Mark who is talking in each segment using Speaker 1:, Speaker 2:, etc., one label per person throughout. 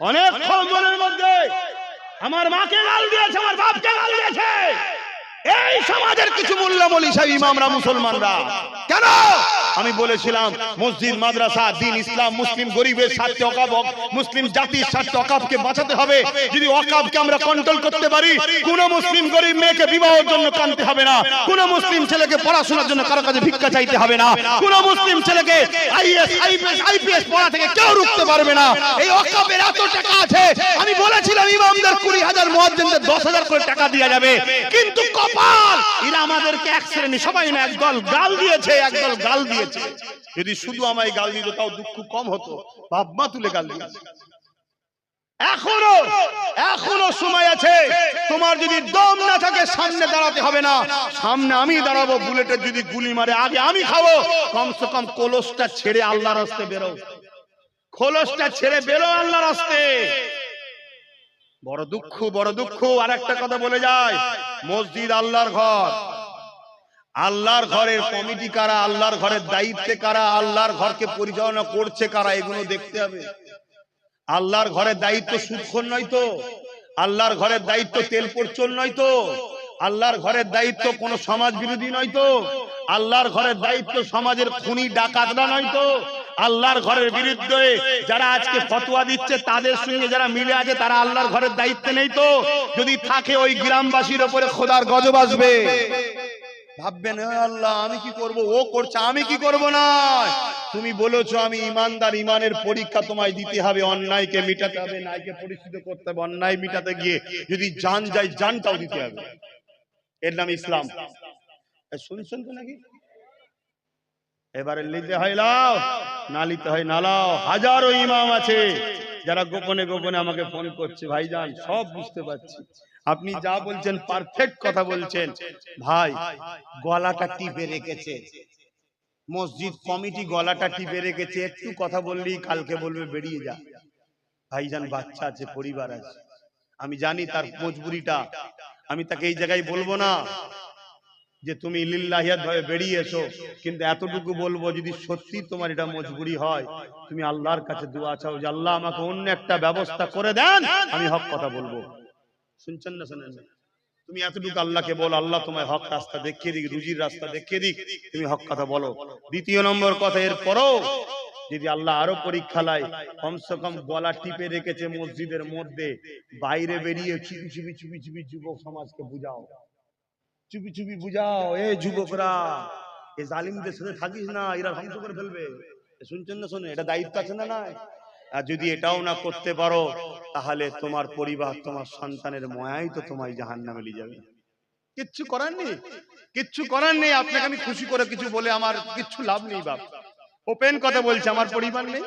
Speaker 1: অনেক মধ্যে। আমার মাকে গাল দিয়েছে আমার বাপকে গাল দিয়েছে। এই সমাজের কিছু মূল্য বলি সাহেব ইমামরা মুসলমানরা। কেন? আমি বলেছিলাম, মসজিদ, মাদ্রাসা, দিন ইসলাম, মুসলিম গরিবের স্বার্থে অকাব মুসলিম জাতির স্বার্থে অকাবকে বাঁচাতে হবে। যদি অকাবকে আমরা কন্ট্রোল করতে পারি, কোন মুসলিম গরিব মেয়েকে বিবাহের জন্য কানতে হবে না। কোন মুসলিম ছেলেকে পড়াশোনার জন্য কারও কাছে ভিক্ষা চাইতে হবে না। কোন মুসলিম ছেলেকে আইএস, আইপিএস আইপিএস পড়া থেকে কেউ রুখতে পারবে না। এই অকাবের এত টাকা আছে, আমি বলেছিলাম ইমামদের কুড়ি হাজার, মুয়াজ্জিনদের দশ হাজার করে টাকা দেওয়া যাবে। কিন্তু কপাল এরা আমাদেরকে এক শ্রেণি, সবাই না, একদল গাল দিয়েছে, একদল গাল দিয়েছে। যদি শুধু আমায় গাল দিত, তাও দুঃখ কম হতো। বাপমা তুলে গাল দিয়েছে এখনও এখনও সময় আছে। তোমার যদি দম না থাকে, সামনে দাঁড়াতে হবে না। সামনে আমি দাঁড়াবো, বুলেটের যদি গুলি মারে, আগে আমি খাব। কমসে কম কলসটা ছেড়ে আল্লাহর রাস্তে বেরো। খোলসটা ছেড়ে বেরো আল্লাহর রাস্তে। বড় দুঃখ বড় দুঃখ আর একটা কথা বলে যায় মসজিদ আল্লাহর ঘর। আল্লাহর ঘরের কমিটি কারা আল্লাহর ঘরের দায়িত্বে কারা আল্লাহর ঘরকে পরিচালনা করছে কারা এগুলো দেখতে হবে। আল্লাহর ঘরের দায়িত্ব সুদখোর নয় তো। আল্লাহর ঘরের দায়িত্ব তেল পরচল নয় তো। আল্লাহর ঘরের দায়িত্ব কোন সমাজ বিরোধী নয় তো। আল্লাহর ঘরের দায়িত্ব সমাজের খুনি ডাকাতরা নয় তো। আল্লাহর ঘরের বিরুদ্ধে যারা আজকে ফতোয়া দিচ্ছে তাদের সঙ্গে যারা মিলে আছে তারা আল্লাহর ঘরের দায়িত্বে নেই তো। যদি থাকে ওই গ্রামবাসীর ওপরে খোদার গজব আসবে। ভাববেন "হে আল্লাহ আমি কি করব? ও করছে আমি কি করব না? তুমি বলেছ আমি ইমানদার ইমানের পরীক্ষা তোমায় দিতে হবে। অন্যায়কে মিটাতে হবে ন্যায়কে পরিচিত করতে হবে অন্যায় মিটাতে গিয়ে যদি জান যায় জানটাও দিতে হবে। এর নাম ইসলাম। এ, শুনছেন তো নাকি? এবারে নিতে হয় লাও। না নিতে হয় না লাও হাজারো ইমাম আছে যারা গোপনে গোপনে আমাকে ফোন করছে। ভাইজান, সব বুঝতে পারছি। আপনি যা বলছেন পারফেক্ট কথা বলছেন। ভাই, গলাটা টিপে রেখেছে। মসজিদ কমিটি গলাটা টিপে রেখেছে। একটু কথা বললেই কালকে বলবে, বেরিয়ে যা। ভাইজান, বাচ্চা আছে, পরিবার আছে। আমি জানি তার মজবুরিটা। আমি তাকে এই জায়গায় বলব না। যে তুমি লিল্লাহিয়াত ভাবে বেরিয়ে এসো কিন্তু এতটুকু বলব যদি সত্যি তোমার এটা মজবুরি হয়, তুমি আল্লাহর কাছে দোয়া চাও যে আল্লাহ আমাকে অন্য একটা ব্যবস্থা করে দেন, আমি হক কথা বলব। শুনছেন না শোনেন? তুমি এতটুকু আল্লাহকে বলো, আল্লাহ তোমায় হক রাস্তা দেখিয়ে দিক, রুজির রাস্তা দেখিয়ে দিক, তুমি হক কথা বলো। দ্বিতীয় নম্বর কথা এর পরও যদি আল্লাহ আরও পরীক্ষা লাই কমসে কম গলা টিপে রেখেছে মসজিদের মধ্যে, বাইরে বেরিয়ে চুপি চুপি চুপি চুপি যুবক সমাজকে বুঝাও। চুপি চুপি বুঝাও এ যুবকরা এ জালিমদের সাথে থাকিস না এরা ধ্বংস করে ফেলবে। শুনছেন না শোনে এটা দায়িত্ব আছে না নাই? আর যদি এটাও না করতে পারো তাহলে তোমার পরিবার তোমার সন্তানের ময়াই তো তোমায় জাহান নামে নিয়ে যাবে। কিচ্ছু করার নেই কিচ্ছু করার নেই। আপনাকে আমি খুশি করে কিছু বলে আমার কিচ্ছু লাভ নেই বাপ। ওপেন কথা বলছে আমার পরিবার নেই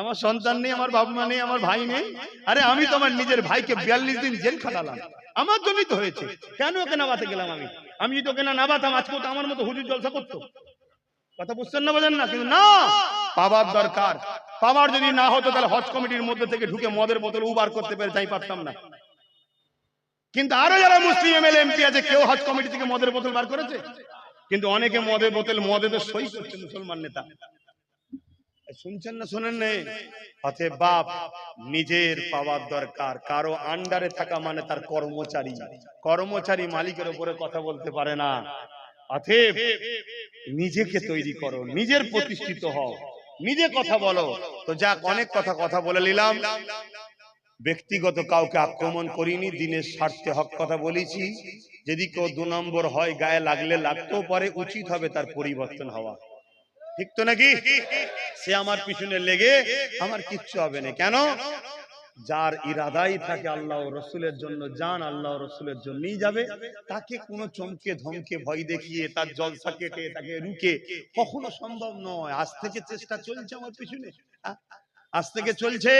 Speaker 1: আমার সন্তান নেই আমার বাবা মা নেই আমার ভাই নেই। আরে আমি তো আমার নিজের ভাইকে বিয়াল্লিশ দিন জেল খাটালাম। আমার জন্যই তো হয়েছে। কেন ওকে নাবাতে গেলাম আমি? আমি যদি ওকে না নাবাতাম আজকে তো আমার মতো হুজুর জলসা করতো। কথা বুঝছেন না বোঝেন না? কিন্তু না! পাবার দরকার। পাওয়ার যদি না হতো, তাহলে হজ কমিটির মধ্যে থেকে ঢুকে মদের বোতল উবার করতে পেরে তাই পারতাম না। কিন্তু আরও যারা মুসলিম এমএলএ, এমপি আছে, কেউ হজ কমিটি থেকে মদের বোতল বার করেছে? কিন্তু অনেকে মদের বোতল মদে তো সই করছে মুসলমান নেতা। শুনছেন না শোনেন নেই? অতএব বাপ নিজের পাওয়ার দরকার কারও আন্ডারে থাকা মানে তার কর্মচারী। কর্মচারী মালিকের উপরে কথা বলতে পারে না। অতএব নিজেকে তৈরি করো নিজের প্রতিষ্ঠিত হও। নিজে কথা বলো। তো যাক অনেক কথা কথা বলে নিলাম। ব্যক্তিগত কাউকে আক্রমণ করিনি দিনের স্বার্থে হক কথা বলেছি। যদি কেউ দু নম্বর হয় গায়ে লাগলে লাগতেও পারে উচিত হবে তার পরিবর্তন হওয়া। ঠিক তো নাকি? সে আমার পিছনে লেগে আমার কিচ্ছু হবে না। কেন? যার ইরাদাই থাকে আল্লাহ রসুলের জন্য, যান আল্লাহ রসুলের জন্যই যাবে। তাকে কোনো চমকে ধমকে ভয় দেখিয়ে তার জলসা কেটে তাকে রুকে কখনো সম্ভব নয়। আজ থেকে চেষ্টা চলছে আমার পিছনে। আজ থেকে চলছে।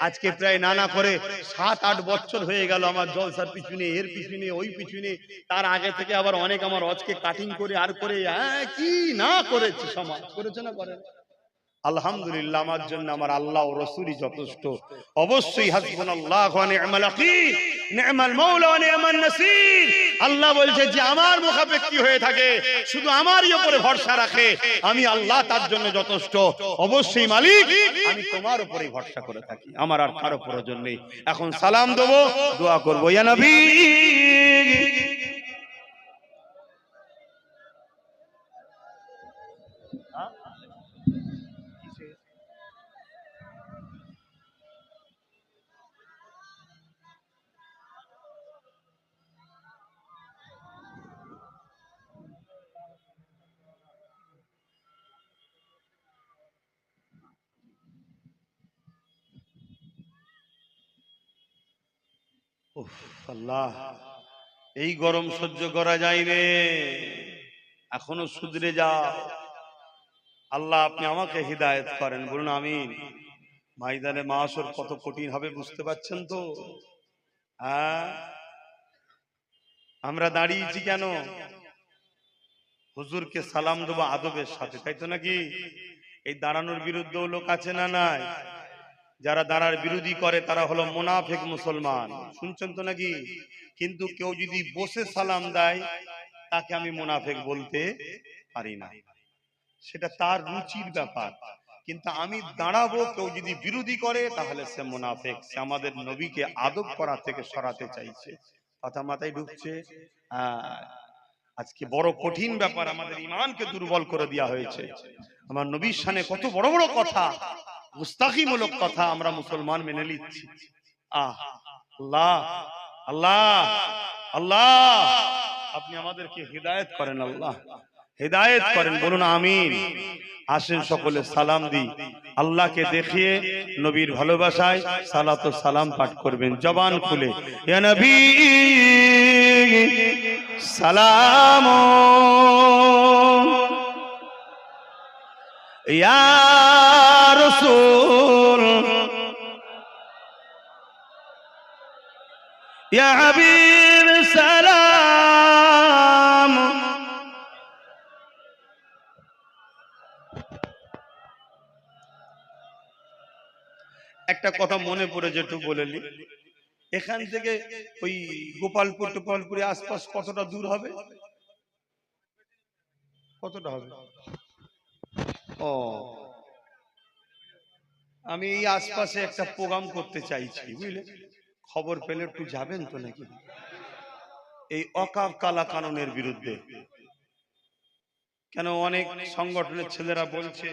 Speaker 1: আজকে প্রায় নানা করে সাত আট বছর হয়ে গেল আমার জলসার পিছনে এর পিছনে ওই পিছনে। তার আগে থেকে আবার অনেক আমার অজকে কাটিং করে আর করে হ্যাঁ, কি না করেছে সমাজ করেছে না করে আলহামদুলিল্লাহ, আমার জন্য আমার আল্লাহ ও যথেষ্ট। অবশ্যই হাসবুন আল্লাহ আল্লাহ বলছে যে, আমার মুখাপেক্ষী হয়ে থাকে, শুধু আমারই উপরে ভরসা রাখে, আমি আল্লাহ তার জন্য যথেষ্ট। অবশ্যই, মালিক, আমি তোমার উপরেই ভরসা করে থাকি, আমার আর কারও প্রয়োজন নেই। এখন সালাম দেবো, দোয়া করব আল্লাহ, এই গরম সহ্য করা যায় রে এখনও সুধরে যা। আল্লাহ, আপনি আমাকে হিদায়ত করেন, বলুন আমিন। ময়দানে মাসর কত কঠিন হবে বুঝতে পারছেন তো? হ্যাঁ? আমরা দাঁড়িয়েছি কেন? হুজুরকে সালাম দেবো আদবের সাথে, তাই তো নাকি? এই দাঁড়ানোর বিরুদ্ধেও লোক আছে না নাই? যারা দাঁড়ার বিরোধী করে, তারা হলো মোনাফেক মুসলমান। শুনছেন তো নাকি? কিন্তু কেউ যদি বসে সালাম দেয়, তাকে আমি মোনাফেক বলতে পারি না। সেটা তার রুচির ব্যাপার। কিন্তু আমি দাঁড়াবো, কেউ যদি বিরোধী করে, তাহলে সে মোনাফেক। সে আমাদের নবীকে আদব করা থেকে সরাতে চাইছে। কথা মাথায় ঢুকছে। আজকে বড় কঠিন ব্যাপার। আমাদের ইমানকে দুর্বল করে দেওয়া হয়েছে। আমার নবীর সানে কত বড় বড় কথা। মুস্তাকিমূলক কথা আমরা মুসলমান মেনে নিচ্ছি। আহ, আল্লাহ আল্লাহ আল্লাহ। আপনি আমাদেরকে হৃদায়ত করেন, আল্লাহ। হেদায়েত করেন, বলুন আমিন। আসেন সকলে সালাম দি আল্লাহকে দেখিয়ে নবীর ভালোবাসায় সালাত ও সালাম পাঠ করবেন। জবান খুলে ইয়া নবী, সালাম ইয়া রাসূল ইয়া হাবিব একটা কথা মনে পড়ে যেটু বলে নি। এখান থেকে ওই গোপালপুর টোপালপুরে আশপাশ কতটা দূর হবে? কতটা হবে? ও। আমি এই আশপাশে একটা প্রোগ্রাম করতে চাইছি, বুঝলে? খবর পেলে একটু যাবেন তো নাকি? এই অকাপ কালা কানুনের বিরুদ্ধে। কেন অনেক সংগঠনের ছেলেরা বলছে,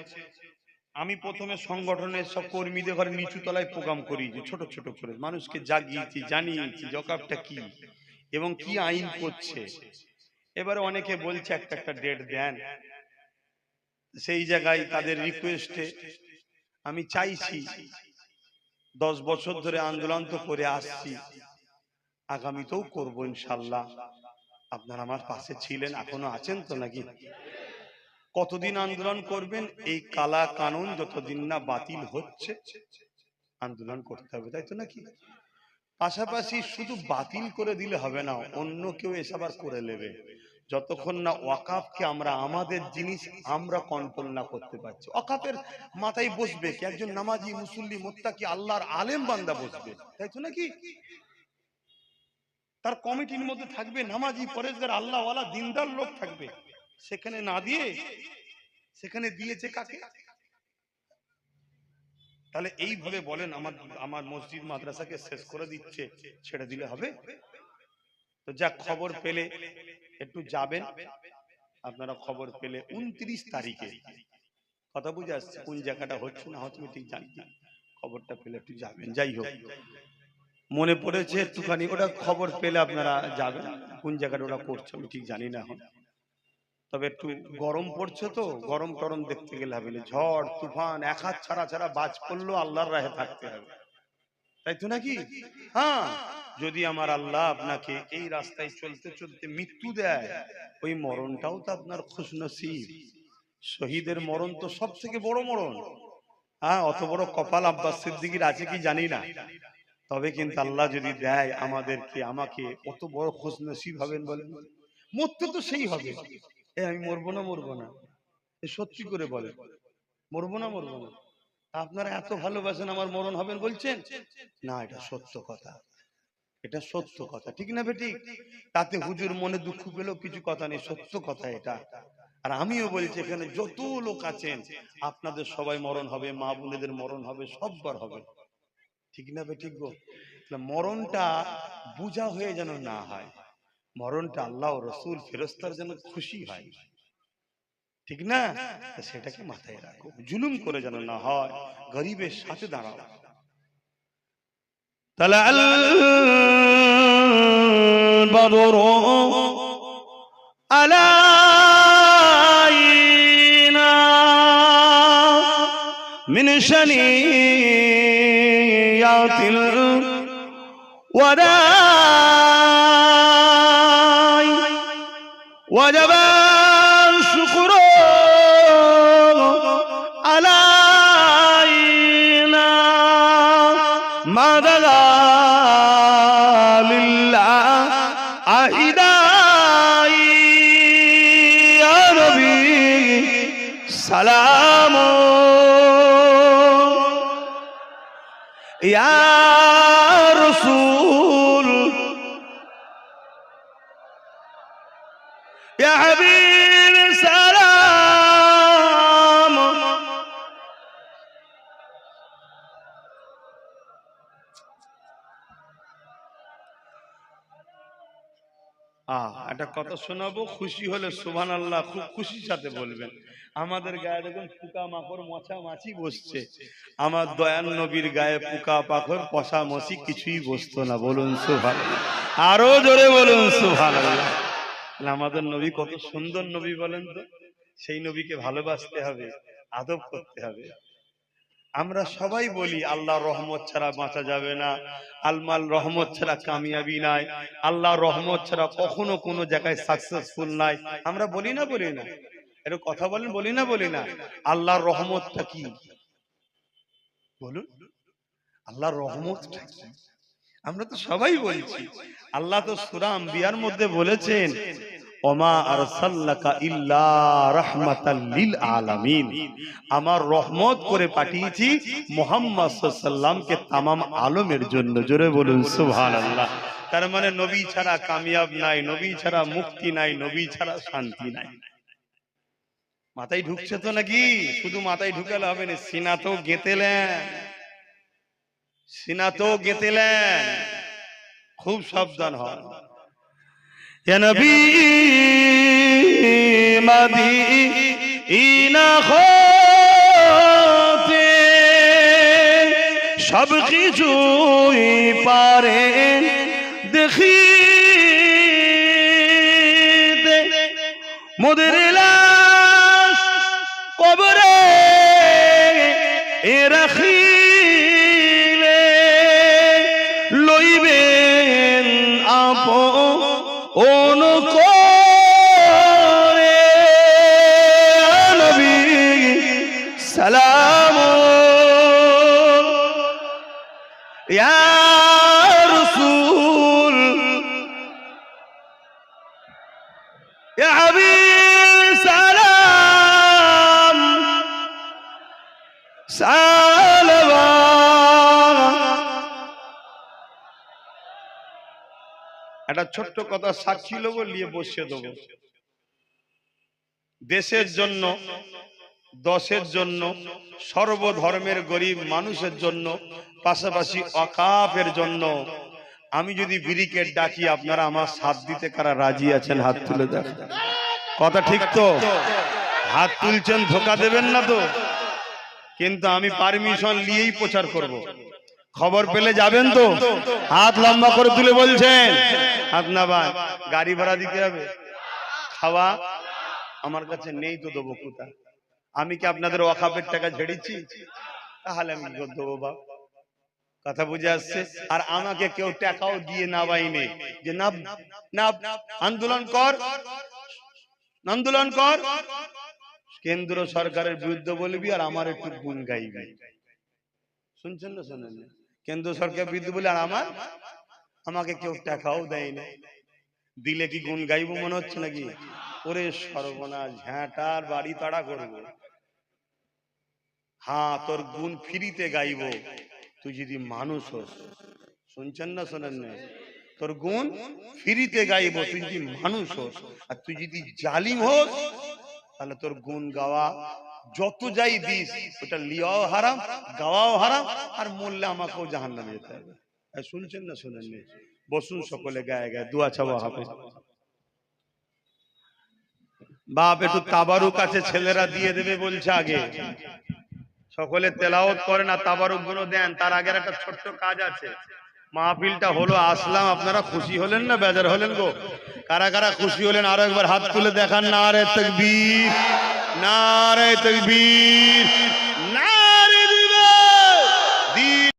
Speaker 1: আমি প্রথমে সংগঠনের সব কর্মীদের ঘরে নিচু তলায় প্রোগ্রাম করিয়েছি ছোট ছোট করে। মানুষকে জাগিয়েছি, জানিয়েছি জকাবটা কি? এবং কি আইন করছে? এবারে অনেকে বলছে, একটা একটা ডেট দেন। সেই জায়গায় তাদের রিকোয়েস্টে আমি চাইছি দশ বছর ধরে আন্দোলন তো করে আসছি। আগামীতেও করব ইনশাল্লাহ। আপনারা আমার পাশে ছিলেন, এখনও আছেন তো নাকি? কতদিন আন্দোলন করবেন? এই কালা কানুন যতদিন না বাতিল হচ্ছে, আন্দোলন করতে হবে, তাই তো নাকি? পাশাপাশি শুধু বাতিল করে দিলে হবে না, অন্য কেউ এসব আর করে নেবে। যতক্ষণ না ওয়াকাফকে আমরা, আমাদের জিনিস আমরা কন্ট্রোল না করতে পারছি। ওয়াকাফের মাথায় বসবে কি? একজন নামাজি, মুসল্লি মোত্তা কি আল্লাহর আলেম বান্দা বসবে। তাই তো নাকি? তার কমিটির মধ্যে থাকবে নামাজি, পরেশগার, আল্লাহওয়ালা, দিনদার লোক থাকবে। সেখানে না দিয়ে, সেখানে দিয়েছে কাকে? তাহলে এইভাবে বলেন, আমার আমার মসজিদ, মাদ্রাসাকে শেষ করে দিচ্ছে, ছেড়ে দিলে হবে? তো যা খবর পেলে একটু যাবেন। আপনারা খবর পেলে উনত্রিশ তারিখে। কথা বুঝে আসছে কোন জায়গাটা হচ্ছে না হচ্ছে ঠিক জানি না। খবরটা পেলে একটু যাবেন। যাই হোক। মনে পড়েছে একটুখানি ওটা খবর পেলে আপনারা যাবেন। কোন জায়গাটা ওরা করছে আমি ঠিক জানি না এখন। তবে একটু গরম পড়ছে তো গরম টরম দেখতে গেলে হবে। ঝড় তুফান এক হাত ছাড়া ছাড়া বাজ পড়ল আল্লাহর রাহে থাকতে হবে। তাই তো নাকি? হ্যাঁ। যদি আমার আল্লাহ আপনাকে এই রাস্তায় চলতে চলতে মৃত্যু দেয় ওই মরণটাও তো আপনার খুশনসিব। শহীদের মরণ তো সব থেকে বড় মরণ। হ্যাঁ অত বড় কপাল আব্বাস সিদ্দিকির আছে কি জানি না। তবে কিন্তু আল্লাহ যদি দেয় আমাদেরকে আমাকে অত বড় খোঁজ নসিব হবেন বলেন। মরতে তো সেই হবে। এ আমি মরবো না মরবো না। এ সত্যি করে বলে মরবো না মরবো না। আপনারা এত ভালোবাসেন, আমার মরণ হবেন বলছেন? না, এটা সত্য কথা। এটা সত্য কথা, ঠিক না বেটি? তাতে হুজুর মনে দুঃখ পেলেও কিছু কথা নেই, সত্য কথা এটা। আর আমিও বলছি, এখানে যত লোক আছেন, আপনাদের সবাই মরণ হবে, মা বোনেদের মরণ হবে, সববার হবে। ঠিক না বে ঠিক গো মরণটা বুঝা হয়ে যেন না হয়, মরণটা আল্লাহ রসুল ফেরস্তার যেন খুশি হয়। ঠিক না তা সেটাকে মাথায় রাখো জুলুম করে যেন না হয় গরিবের সাথে দাঁড়াও তাহলে البدر علينا من شنيات الوداع একটা কথা শোনাবো? খুশি হলে সুবহান আল্লাহ খুব খুশির সাথে বলবেন। আমাদের গায়ে দেখুন পোকা মাকড় মশা মাছি বসছে। আমার দয়ান নবীর গায়ে পোকা পাখর পশা মশি কিছুই বসতো না। বলুন সুভান আরও জোরে বলুন সুভান আমাদের নবী কত সুন্দর নবী বলেন তো? সেই নবীকে ভালোবাসতে হবে, আদব করতে হবে। আমরা সবাই বলি, আল্লাহ রহমত ছাড়া বাঁচা যাবে না। আলমাল রহমত ছাড়া কামিয়াবি নাই। আল্লাহ রহমত ছাড়া কখনো কোনো জায়গায় সাকসেসফুল নাই। আমরা বলি না বলি না। একটু কথা বলেন, বলি না বলি না। আল্লাহর রহমতটা কি? বলুন। আল্লাহর রহমতটা কি? আমরা তো সবাই বলছি। আল্লাহ তো সুরাম বিয়ার মধ্যে বলেছেন আমার রহমত করে পাঠিয়েছি মুহাম্মদ সাল্লামকে তামাম আলমের জন্য। জোরে বলুন, সুবহানাল্লাহ। তার মানে নবী ছাড়া কামিয়াব নাই, নবী ছাড়া মুক্তি নাই, নবী ছাড়া শান্তি নাই। মাথায় ঢুকছে তো নাকি? শুধু মাথায় ঢুকালে হবে না সিনাতেও গেঁতেলেন সিনাতেও গেঁতেলেন খুব সাবধান হন। يا نبي مدينة হতে সব কিছুই পারে দেখি মোদের অনুকরে একটা ছোট্ট কথা সাক্ষী লোক নিয়ে বসিয়ে দেবো। দেশের জন্য, দশের জন্য, সর্বধর্মের গরিব মানুষের জন্য, পাশাপাশি অকাফের জন্য। আমি যদি ব্রিকেট ডাকি, আপনারা আমার সাথ দিতে কারা রাজি আছেন? হাত তুলে দেন কথা ঠিক তো? হাত তুলছেন, ধোকা দেবেন না তো? কিন্তু আমি পারমিশন নিয়েই প্রচার করব। খবর পেলে যাবেন তো? হাত লম্বা করে তুলে বলছেন। হাত না ভাই গাড়ি ভাড়া দিতে হবে। খাওয়া আমার কাছে নেই তো দেবো কোথা? আমি কি আপনাদের ওয়াকাপের টাকা ঝেড়েছি? তাহলে আমি দেবো বাপ। কথা বুঝে আসছে? আর আমাকে কেউ টাকাও দিয়ে না বাইনে যে না না আন্দোলন কর। আন্দোলন কর। কেন্দ্র সরকারের বিরুদ্ধে বলবি আর আমার একটু গুণ গাইবি। শুনছেন না শোনেন না? কেন্দ্র সরকার বিরুদ্ধে বলে আর আমার আমাকে কেউ টাকাও দেয় না দিলে কি গুণ গাইবো মনে হচ্ছে নাকি? ওরে সর্বনাশ ঝ্যাঁটার বাড়ি তাড়া করব। হ্যাঁ তোর গুণ ফিরিতে গাইব। তুই যদি মানুষ হোস শুনছেন না শোনেন না? তোর গুণ ফিরিতে গাইব তুই যদি মানুষ হোস আর তুই যদি জালিম হোস তাহলে তোর গুণ গাওয়া যত যাই দিস, ওটা লিয়াও হারাম, গাওয়াও হারাম, আর মরলে আমাকেও জাহান নামে যেতে হবে। শুনছেন না শোনেন না বসুন সকলে গায়ে গায়ে, দুয়া চাওয়া হবে। বাপ, একটু তাবারুক আছে, ছেলেরা দিয়ে দেবে বলছে আগে। সকলে তেলাওত করে না তাবারুকগুলো দেন, তার আগের একটা ছোট্ট কাজ আছে। মাহফিলটা হলো, আসলাম, আপনারা খুশি হলেন না বেজার হলেন গো? কারা কারা খুশি হলেন, আরও একবার হাত তুলে দেখান না রে তকবীর। না রে তকবীর